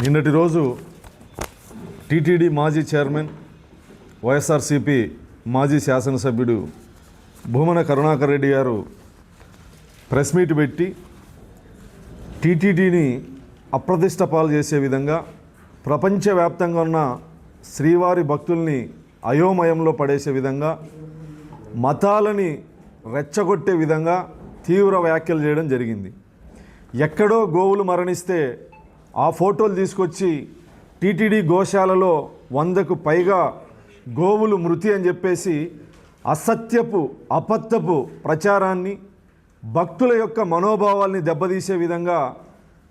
నిన్నటి రోజు టీటీడీ మాజీ చైర్మన్ వైఎస్ఆర్సిపి మాజీ శాసనసభ్యుడు భూమన కరుణాకర్ రెడ్డి గారు ప్రెస్ మీట్ పెట్టి టీటీడీని అప్రతిష్ట పాలు చేసే విధంగా ప్రపంచవ్యాప్తంగా ఉన్న శ్రీవారి భక్తుల్ని అయోమయంలో పడేసే విధంగా మతాలని రెచ్చగొట్టే విధంగా తీవ్ర వ్యాఖ్యలు చేయడం జరిగింది. ఎక్కడో గోవులు మరణిస్తే ఆ ఫోటోలు తీసుకొచ్చి టీటీడీ గోశాలలో వందకు పైగా గోవులు మృతి అని చెప్పేసి అసత్యపు అపత్తపు ప్రచారాన్ని భక్తుల యొక్క మనోభావాల్ని దెబ్బతీసే విధంగా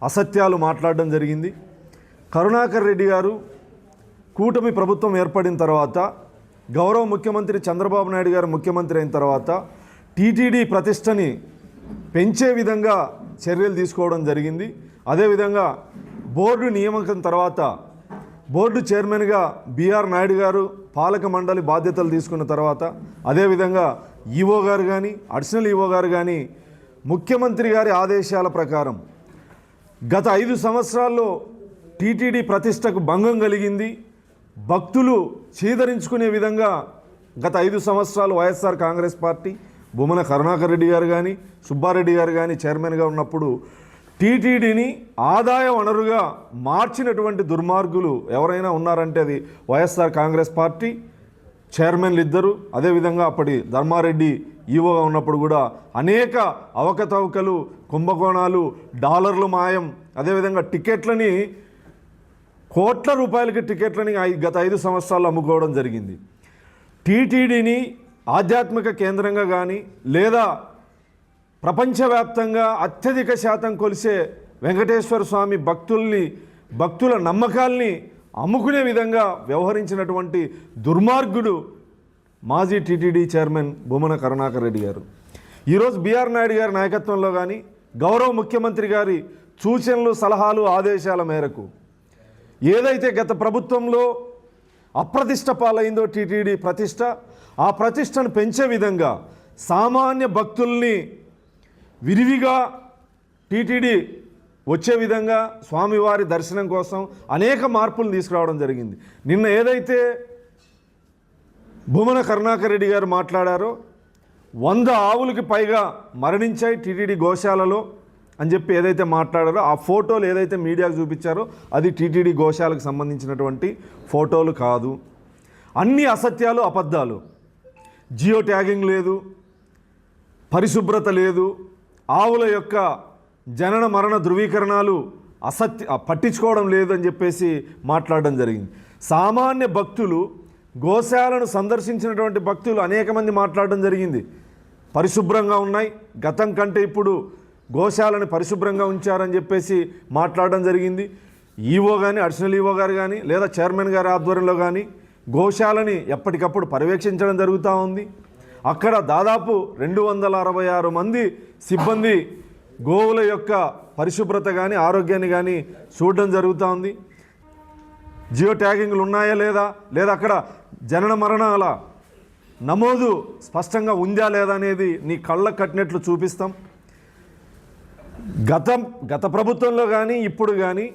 అసత్యాలు మాట్లాడడం జరిగింది. కరుణాకర్ రెడ్డి గారు కూటమి ప్రభుత్వం ఏర్పడిన తర్వాత గౌరవ ముఖ్యమంత్రి చంద్రబాబు నాయుడు గారు ముఖ్యమంత్రి అయిన తర్వాత టీటీడీ ప్రతిష్టని పెంచే విధంగా చర్యలు తీసుకోవడం జరిగింది. అదేవిధంగా బోర్డు నియామకం తర్వాత బోర్డు చైర్మన్గా బీఆర్ నాయుడు గారు పాలక మండలి బాధ్యతలు తీసుకున్న తర్వాత అదేవిధంగా ఈవో గారు కానీ అడిషనల్ ఈవో గారు కానీ ముఖ్యమంత్రి గారి ఆదేశాల ప్రకారం గత ఐదు సంవత్సరాల్లో టీటీడీ ప్రతిష్టకు భంగం కలిగింది. భక్తులు చీదరించుకునే విధంగా గత ఐదు సంవత్సరాలు వైఎస్ఆర్ కాంగ్రెస్ పార్టీ బొమ్మన కరుణాకర్ రెడ్డి గారు కానీ సుబ్బారెడ్డి గారు కానీ చైర్మన్గా ఉన్నప్పుడు టీటీడీని ఆదాయ వనరుగా మార్చినటువంటి దుర్మార్గులు ఎవరైనా ఉన్నారంటే అది వైఎస్ఆర్ కాంగ్రెస్ పార్టీ చైర్మన్లు ఇద్దరు. అదేవిధంగా అప్పటి ధర్మారెడ్డి ఈవోగా ఉన్నప్పుడు కూడా అనేక అవకతవకలు కుంభకోణాలు డాలర్లు మాయం. అదేవిధంగా టికెట్లని కోట్ల రూపాయలకి టికెట్లని గత ఐదు సంవత్సరాలు అమ్ముకోవడం జరిగింది. టీటీడీని ఆధ్యాత్మిక కేంద్రంగా కానీ లేదా ప్రపంచవ్యాప్తంగా అత్యధిక శాతం కొలిసే వెంకటేశ్వర స్వామి భక్తుల్ని భక్తుల నమ్మకాల్ని అమ్ముకునే విధంగా వ్యవహరించినటువంటి దుర్మార్గుడు మాజీ టీటీడీ చైర్మన్ భూమన కరుణాకర్ రెడ్డి గారు. ఈరోజు బీఆర్ నాయుడు గారి నాయకత్వంలో కానీ గౌరవ ముఖ్యమంత్రి గారి సూచనలు సలహాలు ఆదేశాల మేరకు ఏదైతే గత ప్రభుత్వంలో అప్రతిష్ట పాలైందో టీటీడీ ప్రతిష్ట ఆ ప్రతిష్టను పెంచే విధంగా సామాన్య భక్తుల్ని విరివిగా టీటీడీ వచ్చే విధంగా స్వామివారి దర్శనం కోసం అనేక మార్పులు తీసుకురావడం జరిగింది. నిన్న ఏదైతే భూమన కరుణాకర్ రెడ్డి గారు మాట్లాడారో వంద ఆవులకి పైగా మరణించాయి టీటీడీ గోశాలలో అని చెప్పి ఏదైతే మాట్లాడారో ఆ ఫోటోలు ఏదైతే మీడియాకు చూపించారో అది టీటీడీ గోశాలకు సంబంధించినటువంటి ఫోటోలు కాదు. అన్ని అసత్యాలు అబద్ధాలు. జియో ట్యాగింగ్ లేదు. పరిశుభ్రత లేదు. ఆవుల యొక్క జనన మరణ ధృవీకరణాలు అసత్య పట్టించుకోవడం లేదని చెప్పేసి మాట్లాడడం జరిగింది. సామాన్య భక్తులు గోశాలను సందర్శించినటువంటి భక్తులు అనేక మంది మాట్లాడడం జరిగింది. పరిశుభ్రంగా ఉన్నాయి. గతం కంటే ఇప్పుడు గోశాలను పరిశుభ్రంగా ఉంచారని చెప్పేసి మాట్లాడడం జరిగింది. ఈవో కానీ అడిషనల్ ఈవో గారు కానీ లేదా చైర్మన్ గారి ఆధ్వర్యంలో కానీ గోశాలని ఎప్పటికప్పుడు పర్యవేక్షించడం జరుగుతూ ఉంది. అక్కడ దాదాపు రెండు వందల అరవై ఆరు మంది సిబ్బంది గోవుల యొక్క పరిశుభ్రత కానీ ఆరోగ్యాన్ని కానీ చూడడం జరుగుతూ ఉంది. జియో ట్యాగింగ్లు ఉన్నాయా లేదా? లేదా అక్కడ జనన మరణాల నమోదు స్పష్టంగా ఉందా లేదా అనేది నీ కళ్ళకు కట్టినట్లు చూపిస్తాం. గతం గత ప్రభుత్వంలో కానీ ఇప్పుడు కానీ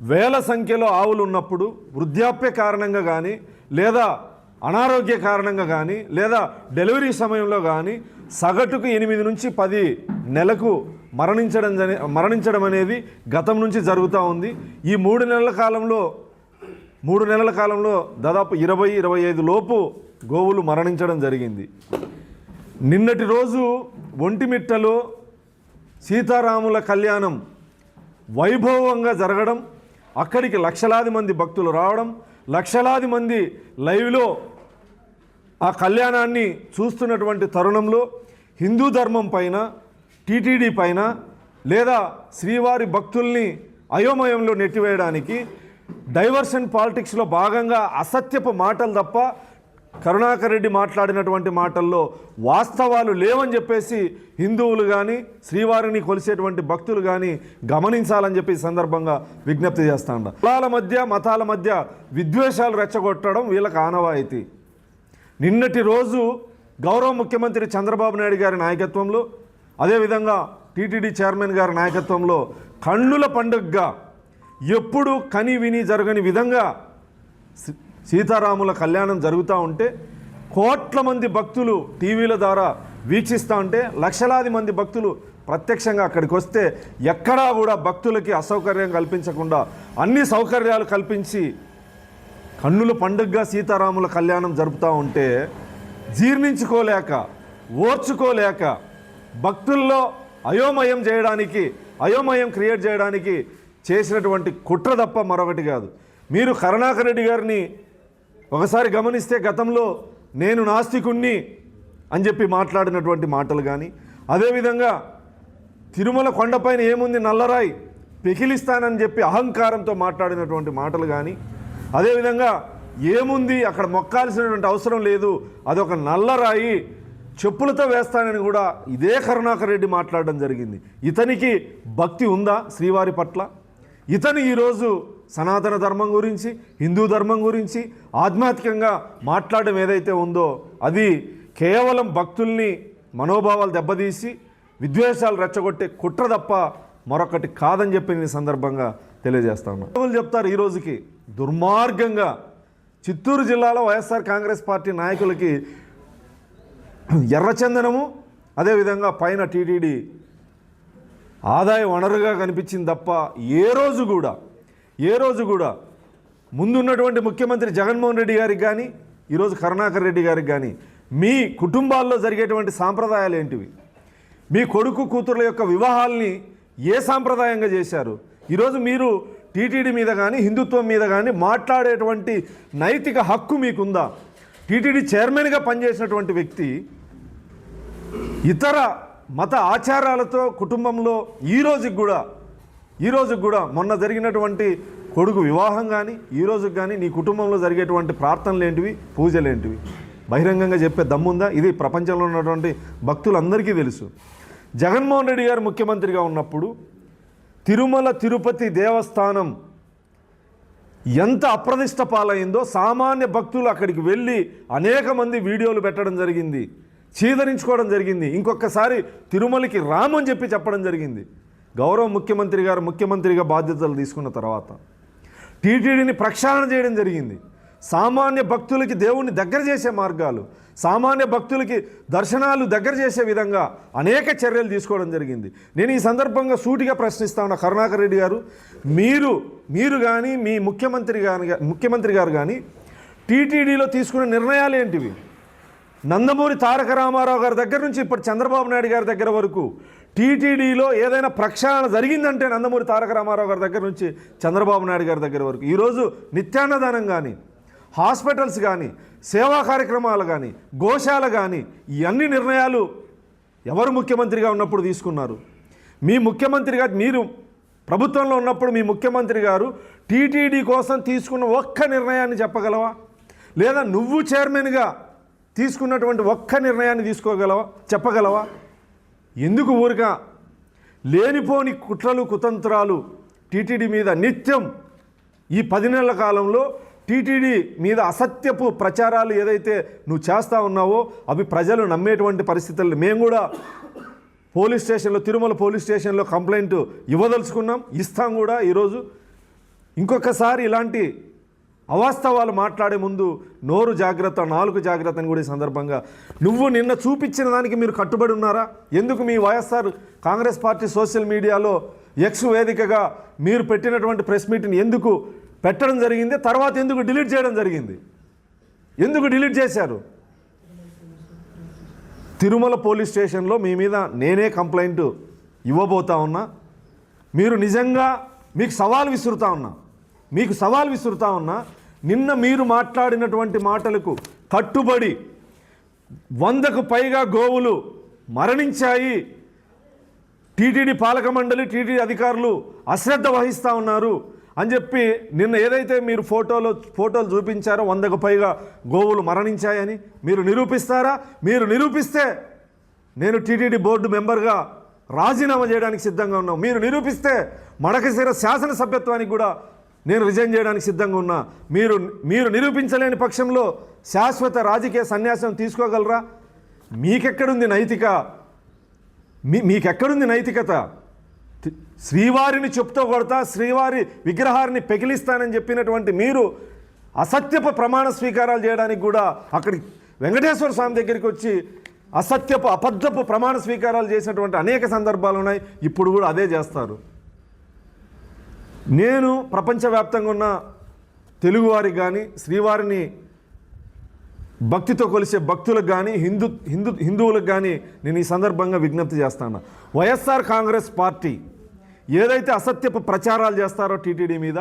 వేల సంఖ్యలో ఆవులు ఉన్నప్పుడు వృద్ధాప్య కారణంగా కానీ లేదా అనారోగ్య కారణంగా కానీ లేదా డెలివరీ సమయంలో కానీ సగటుకు ఎనిమిది నుంచి పది నెలకు మరణించడం జనే- మరణించడం అనేది గతం నుంచి జరుగుతూ ఉంది. ఈ మూడు నెలల కాలంలో మూడు నెలల కాలంలో దాదాపు ఇరవై ఇరవై ఐదు లోపు గోవులు మరణించడం జరిగింది. నిన్నటి రోజు ఒంటిమిట్టలో సీతారాముల కళ్యాణం వైభవంగా జరగడం అక్కడికి లక్షలాది మంది భక్తులు రావడం లక్షలాది మంది లైవ్లో ఆ కళ్యాణాన్ని చూస్తున్నటువంటి తరుణంలో హిందూ ధర్మం పైన టీటీడీ పైన లేదా శ్రీవారి భక్తుల్ని అయోమయంలో నెట్టివేయడానికి డైవర్షన్ పాలిటిక్స్లో భాగంగా అసత్యపు మాటలు తప్ప కరుణాకర్ రెడ్డి మాట్లాడినటువంటి మాటల్లో వాస్తవాలు లేవని చెప్పేసి హిందువులు కానీ శ్రీవారిని కొలిసేటువంటి భక్తులు కానీ గమనించాలని చెప్పి సందర్భంగా విజ్ఞప్తి చేస్తాను కులాల మధ్య మతాల మధ్య విద్వేషాలు రెచ్చగొట్టడం వీళ్ళకి ఆనవాయితీ. నిన్నటి రోజు గౌరవ ముఖ్యమంత్రి చంద్రబాబు నాయుడు గారి నాయకత్వంలో అదేవిధంగా టీటీడీ చైర్మన్ గారి నాయకత్వంలో కన్నుల పండుగగా ఎప్పుడు కని విని జరగని విధంగా సీతారాముల కళ్యాణం జరుగుతూ ఉంటే కోట్ల మంది భక్తులు టీవీల ద్వారా వీక్షిస్తూ ఉంటే లక్షలాది మంది భక్తులు ప్రత్యక్షంగా అక్కడికి వస్తే ఎక్కడా కూడా భక్తులకి అసౌకర్యం కల్పించకుండా అన్ని సౌకర్యాలు కల్పించి కన్నుల పండుగగా సీతారాముల కళ్యాణం జరుపుతూ ఉంటే జీర్ణించుకోలేక ఓర్చుకోలేక భక్తుల్లో అయోమయం చేయడానికి అయోమయం క్రియేట్ చేయడానికి చేసినటువంటి కుట్ర తప్ప మరొకటి కాదు. మీరు కరుణాకర్ రెడ్డి గారిని ఒకసారి గమనిస్తే గతంలో నేను నాస్తికుణ్ణి అని చెప్పి మాట్లాడినటువంటి మాటలు కానీ అదేవిధంగా తిరుమల కొండపైన ఏముంది నల్లరాయి పెకిలిస్తానని చెప్పి అహంకారంతో మాట్లాడినటువంటి మాటలు కానీ అదేవిధంగా ఏముంది అక్కడ మొక్కాల్సినటువంటి అవసరం లేదు అదొక నల్లరాయి చెప్పులతో వేస్తానని కూడా ఇదే కరుణాకర్ రెడ్డి మాట్లాడడం జరిగింది. ఇతనికి భక్తి ఉందా శ్రీవారి పట్ల? ఇతను ఈరోజు సనాతన ధర్మం గురించి హిందూ ధర్మం గురించి ఆధ్యాత్మికంగా మాట్లాడడం ఏదైతే ఉందో అది కేవలం భక్తుల్ని మనోభావాలు దెబ్బతీసి విద్వేషాలు రెచ్చగొట్టే కుట్ర తప్ప మరొకటి కాదని చెప్పి నేను సందర్భంగా తెలియజేస్తాను చెప్తారు ఈ రోజుకి దుర్మార్గంగా చిత్తూరు జిల్లాలో వైఎస్ఆర్ కాంగ్రెస్ పార్టీ నాయకులకి ఎర్రచందనము అదేవిధంగా పైన టీటీడీ ఆదాయ వనరుగా కనిపించింది తప్ప ఏ రోజు కూడా ఏ రోజు కూడా ముందున్నటువంటి ముఖ్యమంత్రి జగన్మోహన్ రెడ్డి గారికి కానీ ఈరోజు కరుణాకర్ రెడ్డి గారికి కానీ మీ కుటుంబాల్లో జరిగేటువంటి సాంప్రదాయాలు ఏంటివి? మీ కొడుకు కూతుర్ల యొక్క వివాహాల్ని ఏ సాంప్రదాయంగా చేశారు? ఈరోజు మీరు టీటీడీ మీద కానీ హిందుత్వం మీద కానీ మాట్లాడేటువంటి నైతిక హక్కు మీకుందా? టీటీడీ చైర్మన్గా పనిచేసినటువంటి వ్యక్తి ఇతర మత ఆచారాలతో కుటుంబంలో ఈ రోజుకి కూడా ఈ రోజుకి కూడా మొన్న జరిగినటువంటి కొడుకు వివాహం కానీ ఈరోజుకి కానీ నీ కుటుంబంలో జరిగేటువంటి ప్రార్థనలు ఏంటివి? పూజలు ఏంటివి? బహిరంగంగా చెప్పే దమ్ముందా? ఇది ప్రపంచంలో ఉన్నటువంటి భక్తులందరికీ తెలుసు. జగన్మోహన్ రెడ్డి గారు ముఖ్యమంత్రిగా ఉన్నప్పుడు తిరుమల తిరుపతి దేవస్థానం ఎంత అప్రదిష్ట పాలైందో సామాన్య భక్తులు అక్కడికి వెళ్ళి అనేక మంది వీడియోలు పెట్టడం జరిగింది. చీదరించుకోవడం జరిగింది. ఇంకొకసారి తిరుమలకి రామని చెప్పి చెప్పడం జరిగింది. గౌరవ ముఖ్యమంత్రి గారు ముఖ్యమంత్రిగా బాధ్యతలు తీసుకున్న తర్వాత టీటీడీని ప్రక్షాళన చేయడం జరిగింది. సామాన్య భక్తులకి దేవుణ్ణి దగ్గర చేసే మార్గాలు సామాన్య భక్తులకి దర్శనాలు దగ్గర చేసే విధంగా అనేక చర్యలు తీసుకోవడం జరిగింది. నేను ఈ సందర్భంగా సూటిగా ప్రశ్నిస్తా ఉన్న కరుణాకర్ రెడ్డి గారు. మీరు మీరు కానీ మీ ముఖ్యమంత్రి కానీ ముఖ్యమంత్రి గారు కానీ టీటీడీలో తీసుకున్న నిర్ణయాలు ఏంటివి? నందమూరి తారక రామారావు గారి దగ్గర నుంచి ఇప్పుడు చంద్రబాబు నాయుడు గారి దగ్గర వరకు టీటీడీలో ఏదైనా ప్రక్షాళన జరిగిందంటే నందమూరి తారక రామారావు గారి దగ్గర నుంచి చంద్రబాబు నాయుడు గారి దగ్గర వరకు. ఈరోజు నిత్యాన్నదానం కానీ హాస్పిటల్స్ కానీ సేవా కార్యక్రమాలు కానీ గోశాల కానీ ఈ అన్ని నిర్ణయాలు ఎవరు ముఖ్యమంత్రిగా ఉన్నప్పుడు తీసుకున్నారు? మీ ముఖ్యమంత్రిగా మీరు ప్రభుత్వంలో ఉన్నప్పుడు మీ ముఖ్యమంత్రి గారు టీటీడీ కోసం తీసుకున్న ఒక్క నిర్ణయాన్ని చెప్పగలవా? లేదా నువ్వు చైర్మన్గా తీసుకున్నటువంటి ఒక్క నిర్ణయాన్ని తీసుకోగలవా? చెప్పగలవా? ఎందుకు ఊరిక? లేనిపోని కుట్రలు కుతంత్రాలు టీటీడీ మీద నిత్యం ఈ పది నెలల కాలంలో టీటీడీ మీద అసత్యపు ప్రచారాలు ఏదైతే నువ్వు చేస్తా ఉన్నావో అవి ప్రజలు నమ్మేటువంటి పరిస్థితులు. మేము కూడా పోలీస్ స్టేషన్లో తిరుమల పోలీస్ స్టేషన్లో కంప్లైంట్ ఇవ్వదలుచుకున్నాం. ఇస్తాం కూడా ఈరోజు. ఇంకొకసారి ఇలాంటి అవాస్తవాలు మాట్లాడే ముందు నోరు జాగ్రత్త నాలుగు జాగ్రత్త అని కూడా ఈ సందర్భంగా. నువ్వు నిన్న చూపించిన దానికి మీరు కట్టుబడి ఉన్నారా? ఎందుకు మీ వైఎస్ఆర్ కాంగ్రెస్ పార్టీ సోషల్ మీడియాలో ఎక్స్ వేదికగా మీరు పెట్టినటువంటి ప్రెస్ మీట్ని ఎందుకు పెట్టడం జరిగింది? తర్వాత ఎందుకు డిలీట్ చేయడం జరిగింది? ఎందుకు డిలీట్ చేశారు? తిరుమల పోలీస్ స్టేషన్లో మీ మీద నేనే కంప్లైంట్ ఇవ్వబోతా ఉన్నా. మీరు నిజంగా మీకు సవాల్ విసురుతా ఉన్నా. మీకు సవాల్ విసురుతా ఉన్నా. నిన్న మీరు మాట్లాడినటువంటి మాటలకు కట్టుబడి వందకు పైగా గోవులు మరణించాయి. టీటీడీ పాలక మండలి టీటీడీ అధికారులు అశ్రద్ధ వహిస్తూ ఉన్నారు అని చెప్పి నిన్న ఏదైతే మీరు ఫోటోలో ఫోటోలు చూపించారో వందకు పైగా గోవులు మరణించాయని మీరు నిరూపిస్తారా? మీరు నిరూపిస్తే నేను టీటీడీ బోర్డు మెంబర్గా రాజీనామా చేయడానికి సిద్ధంగా ఉన్నాం. మీరు నిరూపిస్తే మడకశిర శాసనసభ్యత్వానికి కూడా నేను రిజైన్ చేయడానికి సిద్ధంగా ఉన్నా. మీరు మీరు నిరూపించలేని పక్షంలో శాశ్వత రాజకీయ సన్యాసం తీసుకోగలరా? మీకెక్కడుంది నైతిక? మీ మీకెక్కడుంది నైతికత? శ్రీవారిని చెప్తూ కొడతా శ్రీవారి విగ్రహాన్ని పెకిలిస్తానని చెప్పినటువంటి మీరు అసత్యపు ప్రమాణ స్వీకారాలు చేయడానికి కూడా అక్కడి వెంకటేశ్వర స్వామి దగ్గరికి వచ్చి అసత్యపు అబద్ధపు ప్రమాణ స్వీకారాలు చేసినటువంటి అనేక సందర్భాలు ఉన్నాయి. ఇప్పుడు కూడా అదే చేస్తారు. నేను ప్రపంచవ్యాప్తంగా ఉన్న తెలుగువారికి కానీ శ్రీవారిని భక్తితో కొలిసే భక్తులకు కానీ హిందూ హిందూ హిందువులకు కానీ నేను ఈ సందర్భంగా విజ్ఞప్తి చేస్తాను వైఎస్ఆర్ కాంగ్రెస్ పార్టీ ఏదైతే అసత్యపు ప్రచారాలు చేస్తారో టీటీడీ మీద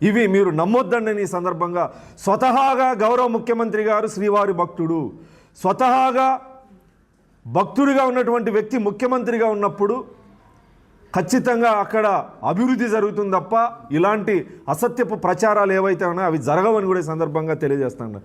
ఇవి మీరు నమ్మొద్దండి ఈ సందర్భంగా స్వతహాగా గౌరవ ముఖ్యమంత్రి గారు శ్రీవారి భక్తుడు స్వతహాగా భక్తుడిగా ఉన్నటువంటి వ్యక్తి ముఖ్యమంత్రిగా ఉన్నప్పుడు ఖచ్చితంగా అక్కడ అభివృద్ధి జరుగుతుంది తప్ప ఇలాంటి అసత్యపు ప్రచారాలు ఏవైతే ఉన్నాయో అవి జరగవని కూడా ఈ సందర్భంగా తెలియజేస్తాను.